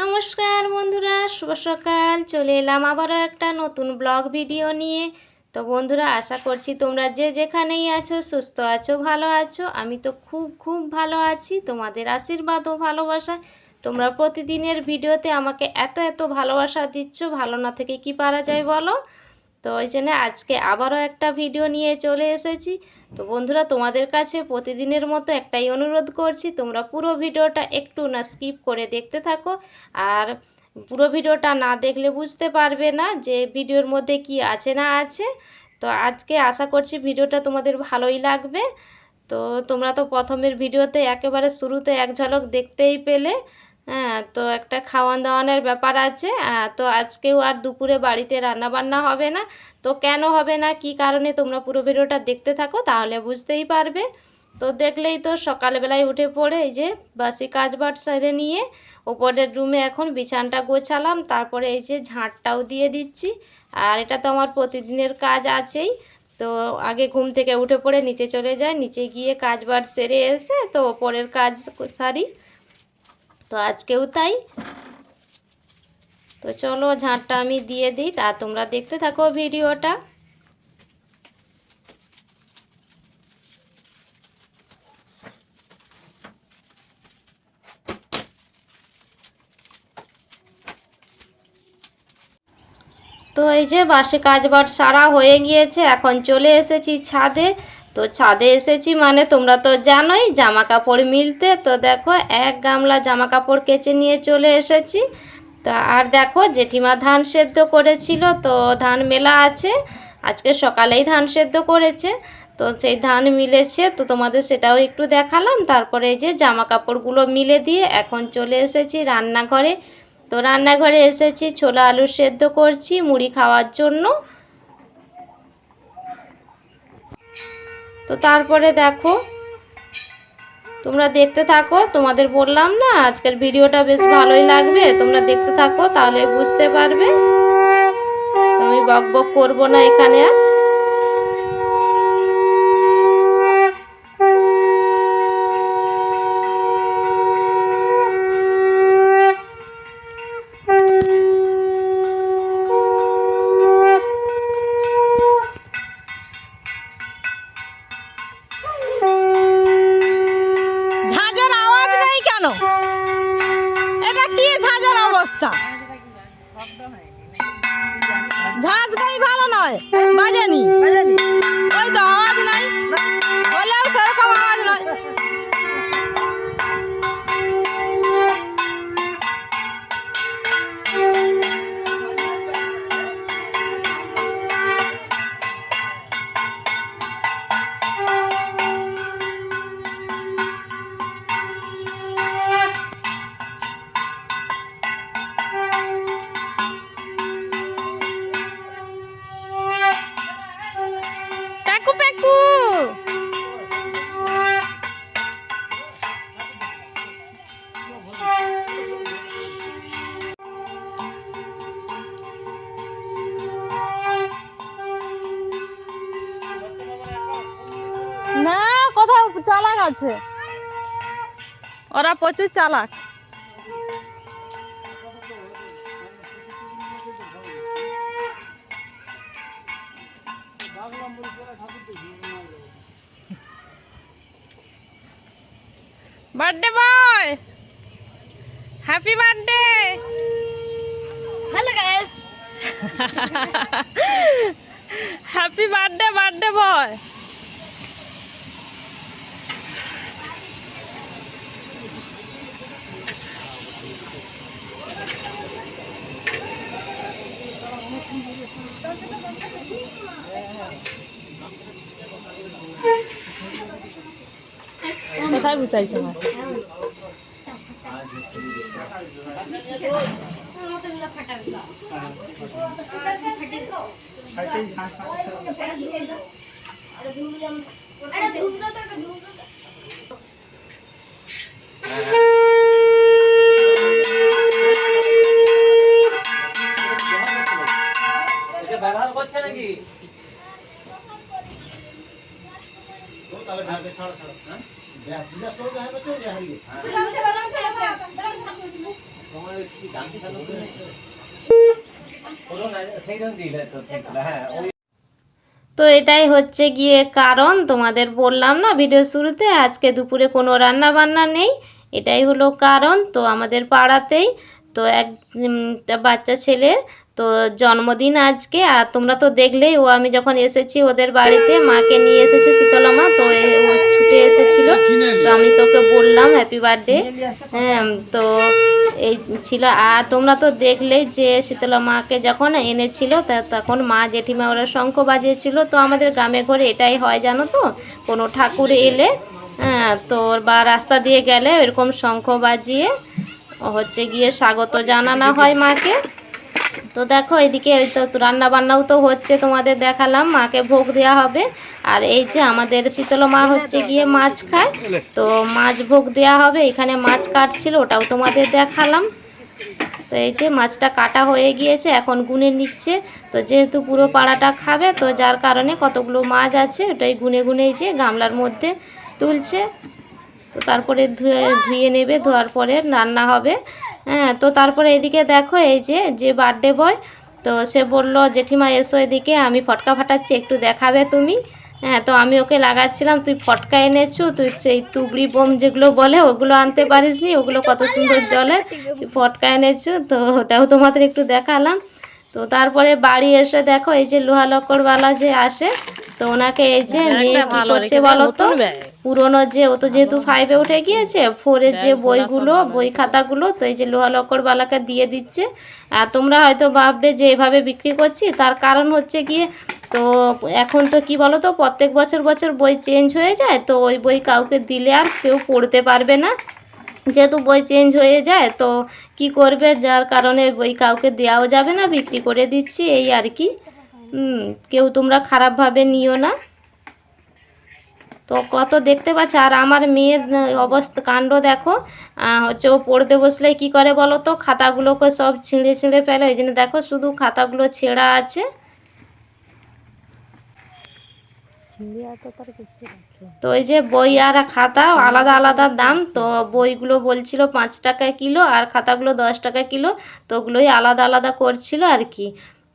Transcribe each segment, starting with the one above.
নমস্কার বন্ধুরা, শুভ সকাল। চলে এলাম আবারও একটা নতুন ব্লগ ভিডিও নিয়ে। তো বন্ধুরা, আশা করছি তোমরা যে যেখানেই আছো, সুস্থ আছো, ভালো আছো। আমি তো খুব খুব ভালো আছি। তোমাদের আশীর্বাদ ও ভালোবাসা। তোমরা প্রতিদিনের ভিডিওতে আমাকে এত এত ভালোবাসা দিচ্ছ। ভালো না থেকে কি পারা যায় বলো? তো ওই জন্য আজকে আবারও একটা ভিডিও নিয়ে চলে এসেছি। তো বন্ধুরা, তোমাদের কাছে প্রতিদিনের মতো একটাই অনুরোধ করছি, তোমরা পুরো ভিডিওটা একটু না স্কিপ করে দেখতে থাকো। আর পুরো ভিডিওটা না দেখলে বুঝতে পারবে না যে ভিডিওর মধ্যে কি আছে না আছে। তো আজকে আশা করছি ভিডিওটা তোমাদের ভালোই লাগবে। তো তোমরা তো প্রথমের ভিডিওতে একেবারে শুরুতে এক ঝলক দেখতেই পেলে। হ্যাঁ তো একটা খাওয়ান দাওয়ানোর ব্যাপার আছে তো আজকেও আর দুপুরে বাড়িতে রান্না বান্না হবে না, তো কেন হবে না, কি কারণে তোমরা পুরো ভিডিওটা দেখতে থাকো, তাহলে বুঝতেই পারবে। তো দেখলেই তো সকালবেলায় উঠে পড়ে এই যে বাসি কাজ বাট সেরে নিয়ে ওপরের রুমে এখন বিছানটা গোছালাম, তারপরে এই যে ঝাঁটটাও দিয়ে দিচ্ছি, আর এটা তো আমার প্রতিদিনের কাজ আছেই, তো আগে ঘুম থেকে উঠে পড়ে নিচে চলে যায় নিচে গিয়ে কাজ বাট সেরে এসে তো ওপরের কাজ সারি। তো আজকেও তাই। তো চলো ঝাঁটটা আমি দিয়ে দিই, তা তোমরা দেখতে থাকো ভিডিওটা। তো এই যে বাসে কাজবাজ সারা হয়ে গিয়েছে, এখন চলে এসেছি ছাদে। তো ছাদে এসেছি মানে তোমরা তো জানোই জামা কাপড় মিলতে। তো দেখো, এক গামলা জামা কাপড় কেচে নিয়ে চলে এসেছি। তা আর দেখো, জেঠিমা ধান সেদ্ধ করেছিল, তো ধান মেলা আছে। আজকে সকালেই ধান সেদ্ধ করেছে। তো সেই ধান মিলেছে, তো তোমাদের সেটাও একটু দেখালাম। তারপরে এই যে জামা কাপড়গুলো মিলে দিয়ে এখন চলে এসেছি রান্নাঘরে। তো রান্নাঘরে এসেছি, ছোলা আলু সেদ্ধ করছি, মুড়ি খাওয়ার জন্য। তো তারপরে দেখো, তোমরা দেখতে থাকো, তোমাদের বললাম না, আজকের ভিডিওটা বেশ ভালোই লাগবে, তোমরা দেখতে থাকো, তাহলে বুঝতে পারবে। আমি বক বক করব না এখানে আর। অবস্থা ঝাঁঝটাই ভালো নয় বাজেনি। চালাক আছে। ওরা প্রচুর চালাক। Birthday boy happy birthday hello guys happy birthday birthday boy কোথায় বুঝাইছে আমার ব্যবহার করছে নাকি তাহলে ভাইকে ছাড়ো ছাড়ো হ্যাঁ তো এটাই হচ্ছে গিয়ে কারণ, তোমাদের বললাম না ভিডিও শুরুতে, আজকে দুপুরে কোনো রান্না বান্না নেই, এটাই হলো কারণ, তো আমাদের পাড়াতেই, তো এক বাচ্চা ছেলে তো জন্মদিন আজকে আর তোমরা তো দেখলেই ও আমি যখন এসেছি ওদের বাড়িতে মাকে নিয়ে এসেছে শীতলা মা তো ও ছুটে এসেছিল। তো আমি তোকে বললাম হ্যাপি বার্থডে হ্যাঁ তো এই ছিল। আর তোমরা তো দেখলেই যে শীতলা মাকে যখন এনেছিল তা- তখন মা জেঠিমা ওরা শঙ্খ বাজিয়েছিল। তো আমাদের গ্রামে ঘরে এটাই হয় জানো তো? কোনো ঠাকুর এলে হ্যাঁ তো বা রাস্তা দিয়ে গেলে এরকম শঙ্খ বাজিয়ে হচ্ছে গিয়ে স্বাগত জানানো হয় মাকে। তো দেখো এদিকে ওই তো রান্না বান্নাও তো হচ্ছে তোমাদের দেখালাম মাকে ভোগ দেওয়া হবে। আর এই যে আমাদের শীতল মা হচ্ছে গিয়ে মাছ খায়। তো মাছ ভোগ দেওয়া হবে এখানে মাছ কাটছিল ওটাও তোমাদের দেখালাম। তো এই যে মাছটা কাটা হয়ে গিয়েছে এখন গুনে নিচ্ছে। তো যেহেতু পুরো পাড়াটা খাবে তো যার কারণে কতগুলো মাছ আছে ওটাই গুনে গুনে যে গামলার মধ্যে তুলছে। তো তারপরে ধুয়ে ধুয়ে নেবে ধোয়ার পরে রান্না হবে। হ্যাঁ তো তারপরে এদিকে দেখো এই যে যে বার্থডে বয় তো সে বলল, জেঠিমা, এসো এদিকে, আমি ফটকা ফাটাচ্ছি, একটু দেখাবে তুমি। হ্যাঁ তো আমি ওকে লাগাচ্ছিলাম, তুই ফটকা এনেছো, তুই সেই তুবড়ি বোম যেগুলো বলে, ওগুলো আনতে পারিস নি ওগুলো কত সুন্দর জলে, তুই ফটকা এনেছো। তো ওটাও তোমাদের একটু দেখালাম। তো তারপরে বাড়ি এসে দেখো, এই যে লোহা লক্করওয়ালা যে আসে তো ওনাকে এই যে মেয়ে কি করছে বলো তো পুরনো যে ও তো যেহেতু ফাইভে উঠে গিয়েছে ফোরের যে বইগুলো বই খাতাগুলো তো এই যে লোহা লক্করওয়ালাকে দিয়ে দিচ্ছে। আর তোমরা হয়তো ভাববে যে এভাবে বিক্রি করছি তার কারণ হচ্ছে গিয়ে তো এখন তো কি বলো তো প্রত্যেক বছর বছর বই চেঞ্জ হয়ে যায় তো ওই বই কাউকে দিলে আর কেউ পড়তে পারবে না। যেহেতু বই চেঞ্জ হয়ে যায় তো কি করবে? যার কারণে বই কাউকে দেওয়াও যাবে না বিক্রি করে দিচ্ছি এই আর কি। কেউ তোমরা খারাপভাবে নিও না। তো কত দেখতে পাচ্ছ আর আমার মেয়ের অবস্থা কাণ্ড দেখো। হচ্ছে ও পড়তে বসলে কি করে বলো তো? খাতাগুলোকে সব ছিঁড়ে ছিঁড়ে ফেলে ওই জন্য দেখো শুধু খাতাগুলো ছেঁড়া আছে। তো এই যে বই আর খাতা আলাদা আলাদা দাম তো বইগুলো বলছিল পাঁচ টাকা কিলো আর খাতাগুলো দশ টাকা কিলো তো ওগুলোই আলাদা আলাদা করছিল আর কি।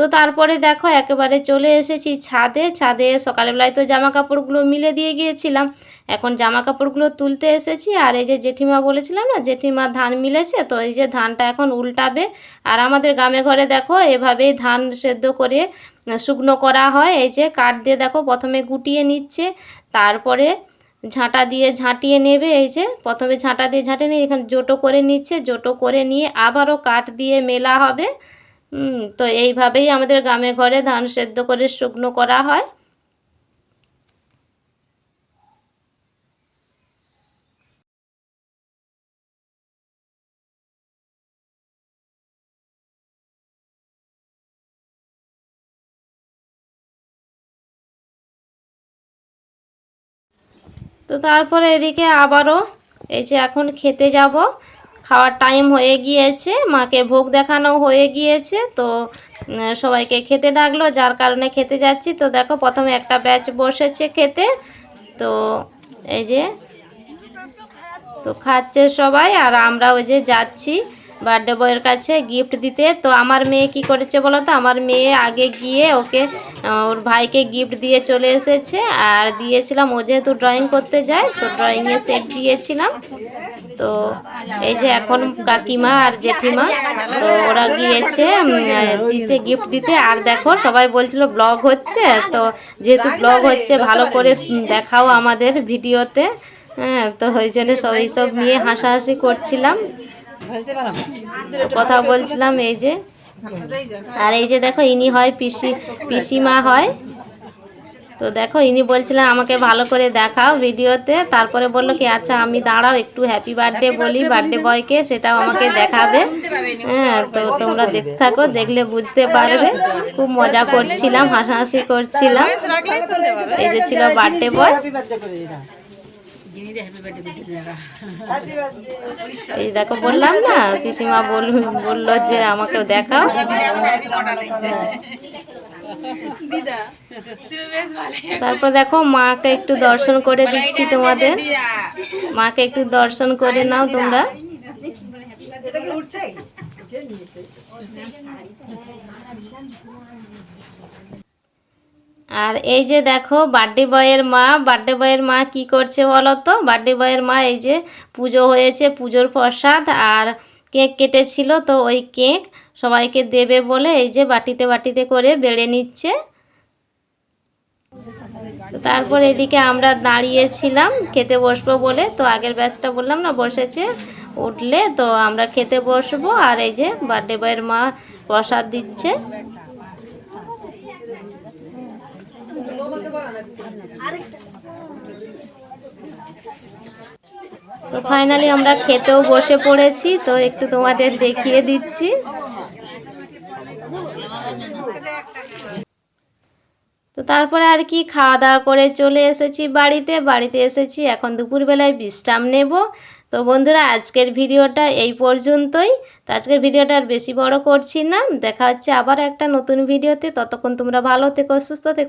তো তারপরে দেখো একেবারে চলে এসেছি ছাদে। ছাদে সকালবেলায় তো জামা কাপড়গুলো মিলে দিয়ে গিয়েছিলাম। এখন জামা কাপড়গুলো তুলতে এসেছি আর এই যে জেঠিমা বলেছিলাম না, জেঠিমা ধান মিলেছে তো এই যে ধানটা এখন উল্টাবে। আর আমাদের গ্রামে ঘরে দেখো এভাবেই ধান সেদ্ধ করে শুকনো করা হয়। এই যে কাঠ দিয়ে দেখো প্রথমে গুটিয়ে নিচ্ছে, তারপরে ঝাঁটা দিয়ে ঝাঁটিয়ে নেবে। এই যে প্রথমে ঝাঁটা দিয়ে ঝাঁটিয়ে নিয়ে এখানে জোটো করে নিচ্ছে। জোটো করে নিয়ে আবারও কাঠ দিয়ে মেলা হবে। তো এইভাবেই আমাদের গ্রামে ঘরে ধান সেদ্ধ করে শুকনো করা হয়। তো তারপরে এদিকে আবারও এই যে এখন খেতে যাব। খাওয়ার টাইম হয়ে গিয়েছে, মাকে ভোগ দেখানো হয়ে গিয়েছে, তো সবাইকে খেতে ডাকলো, যার কারণে খেতে যাচ্ছি। তো দেখো, প্রথমে একটা ব্যাচ বসেছে খেতে, তো, এই যে, তো খাচ্ছে সবাই, আর আমরা ওই যে যাচ্ছি বার্থডে বয়ের কাছে গিফট দিতে। তো আমার মেয়ে কি করেছে বলো তো? আমার মেয়ে আগে গিয়ে ওকে ওর ভাইকে গিফট দিয়ে চলে এসেছে, আর দিয়েছিলাম, ও যেহেতু ড্রয়িং করতে যায়, তো ড্রয়িংয়ে সেট দিয়েছিলাম। তো এই যে এখন কাকিমা আর জেঠিমা তো ওরা গিয়েছে দিতে গিফট দিতে। আর দেখো সবাই বলছিল ব্লগ হচ্ছে তো যেহেতু ব্লগ হচ্ছে ভালো করে দেখাও আমাদের ভিডিওতে। হ্যাঁ তো ওই জন্য সব এইসব নিয়ে হাসাহাসি করছিলাম। কথা বলছিলাম এই যে। আর এই যে দেখো ইনি হয় পিসি পিসিমা হয়। তো দেখো ইনি বলছিলেন আমাকে ভালো করে দেখাও ভিডিওতে তারপরে বলল কি আচ্ছা আমি দাঁড়াও একটু হ্যাপি বার্থডে বলি বার্থডে বয়কে সেটাও আমাকে দেখাবে হ্যাঁ তো তোমরা দেখতে থাকো দেখলে বুঝতে পারবে খুব মজা করছিলাম হাসাহাসি করছিলাম এই যে ছিল বার্থডে বয় এই দেখো বললাম না পিসিমা বল বলল যে আমাকে দেখাও তারপর দেখো মাকে একটু দর্শন করে দিচ্ছি তোমাদের। মাকে একটু দর্শন করে নাও তোমরা। আর এই যে দেখো বার্থডে বয়ের মা। বার্থডে বয়ের মা কি করছে বলো তো? বার্থডে বয়ের মা এই যে পুজো হয়েছে পুজোর প্রসাদ আর কেক কেটেছিল। তো ওই কেক সবাইকে দেবে বলে এই যে বাটিতে বাটিতে করে বেড়ে নিচ্ছে। তারপর এদিকে আমরা দাঁড়িয়েছিলাম খেতে বসবো বলে। তো আগের ব্যাচটা বললাম না, বসেছে উঠলে। তো আমরা খেতে বসবো আর এই যে বার্থডে বয়ের মা প্রসাদ দিচ্ছে। তো ফাইনালি আমরা খেতেও বসে পড়েছি, তো একটু তোমাদের দেখিয়ে দিচ্ছি। তো তারপরে আর কি খাওয়া দাওয়া করে চলে এসেছি বাড়িতে বাড়িতে এসেছি এখন দুপুরবেলায় বিশ্রাম নেব। তো বন্ধুরা, আজকের ভিডিওটা এই পর্যন্তই। তো আজকের ভিডিওটা আর বেশি বড় করছি না। দেখা হচ্ছে আবার একটা নতুন ভিডিওতে। ততক্ষণ তোমরা ভালো থেকো, সুস্থ থেকো।